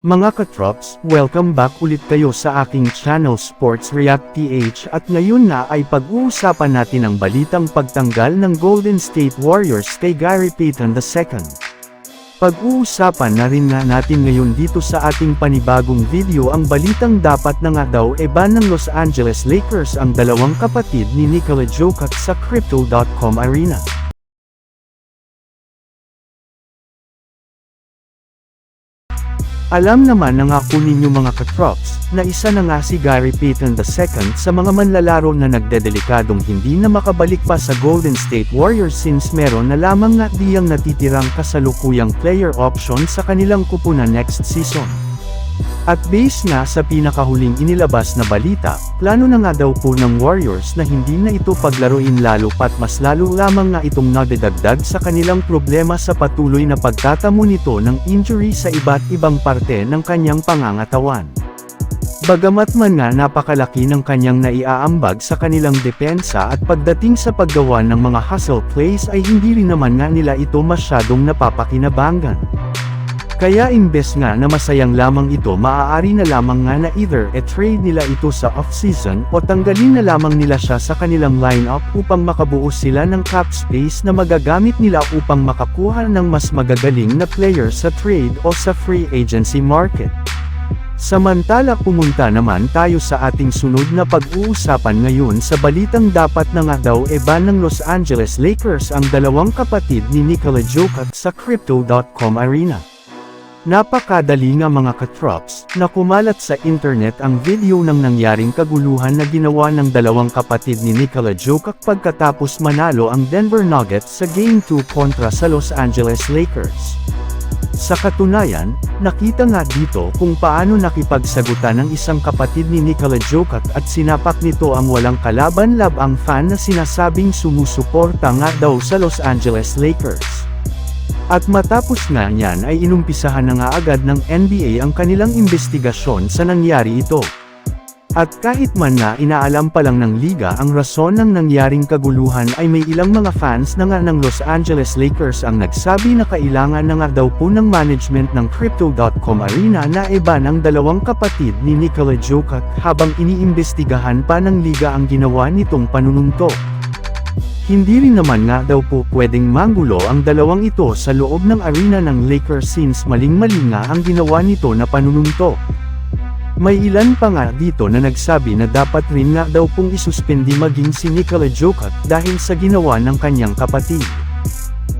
Mga katrops, welcome back ulit kayo sa aking channel Sports React PH at ngayon na ay pag-uusapan natin ang balitang pagtanggal ng Golden State Warriors kay Gary Payton II. Pag-uusapan na rin nga natin ngayon dito sa ating panibagong video ang balitang dapat na nga daw e ban ng Los Angeles Lakers ang dalawang kapatid ni Nikola Jokic sa Crypto.com Arena. Alam naman na nga po ninyo mga katrops, na isa na nga si Gary Payton II sa mga manlalaro na nagdedelikadong hindi na makabalik pa sa Golden State Warriors since meron na lamang nga diyang natitirang kasalukuyang player option sa kanilang kupunan next season. At base nga sa pinakahuling inilabas na balita, plano na nga daw po ng Warriors na hindi na ito paglaruin lalo pat mas lalo lamang nga itong nagdadagdag sa kanilang problema sa patuloy na pagtatamo nito ng injury sa iba't ibang parte ng kanyang pangangatawan. Bagamat man nga napakalaki ng kanyang naiaambag sa kanilang depensa at pagdating sa paggawa ng mga hustle plays ay hindi rin naman nga nila ito masyadong napapakinabangan. Kaya imbes nga na masayang lamang ito maaari na lamang nga na either e-trade nila ito sa off-season o tanggalin na lamang nila siya sa kanilang lineup upang makabuo sila ng cap space na magagamit nila upang makakuha ng mas magagaling na player sa trade o sa free agency market. Samantala pumunta naman tayo sa ating sunod na pag-uusapan ngayon sa balitang dapat na nga daw e ban ng Los Angeles Lakers ang dalawang kapatid ni Nikola Jokic sa Crypto.com Arena. Napakadali nga mga katrops, na kumalat sa internet ang video ng nangyaring kaguluhan na ginawa ng dalawang kapatid ni Nikola Jokic pagkatapos manalo ang Denver Nuggets sa Game 2 kontra sa Los Angeles Lakers. Sa katunayan, nakita nga dito kung paano nakipagsagutan ng isang kapatid ni Nikola Jokic at sinapak nito ang walang kalaban-lab ang fan na sinasabing sumusuporta nga daw sa Los Angeles Lakers. At matapos nga niyan ay inumpisahan na nga agad ng NBA ang kanilang investigasyon sa nangyari ito. At kahit man na inaalam pa lang ng liga ang rason ng nangyaring kaguluhan ay may ilang mga fans na nga ng Los Angeles Lakers ang nagsabi na kailangan na nga daw po ng management ng Crypto.com Arena na iba ng dalawang kapatid ni Nikola Jokic habang iniimbestigahan pa ng liga ang ginawa nitong panununtok. Hindi rin naman nga daw po pwedeng manggulo ang dalawang ito sa loob ng arena ng Lakers since maling-mali nga ang ginawa nito na panununtok. May ilan pa nga dito na nagsabi na dapat rin nga daw pong isuspindi maging si Nikola Jokic dahil sa ginawa ng kanyang kapatid.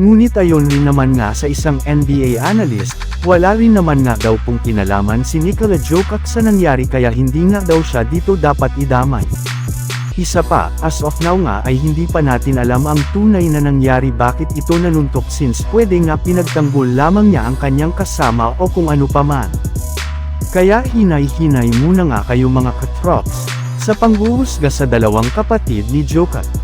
Ngunit ayon rin naman nga sa isang NBA analyst, wala rin naman nga daw pong kinalaman si Nikola Jokic sa nangyari kaya hindi nga daw siya dito dapat idamay. Isa pa, as of now nga ay hindi pa natin alam ang tunay na nangyari bakit ito nanuntok since pwede nga pinagtanggol lamang niya ang kanyang kasama o kung ano pa man. Kaya hinay-hinay muna nga kayo mga katrops, sa panghuhusga sa dalawang kapatid ni Jokic.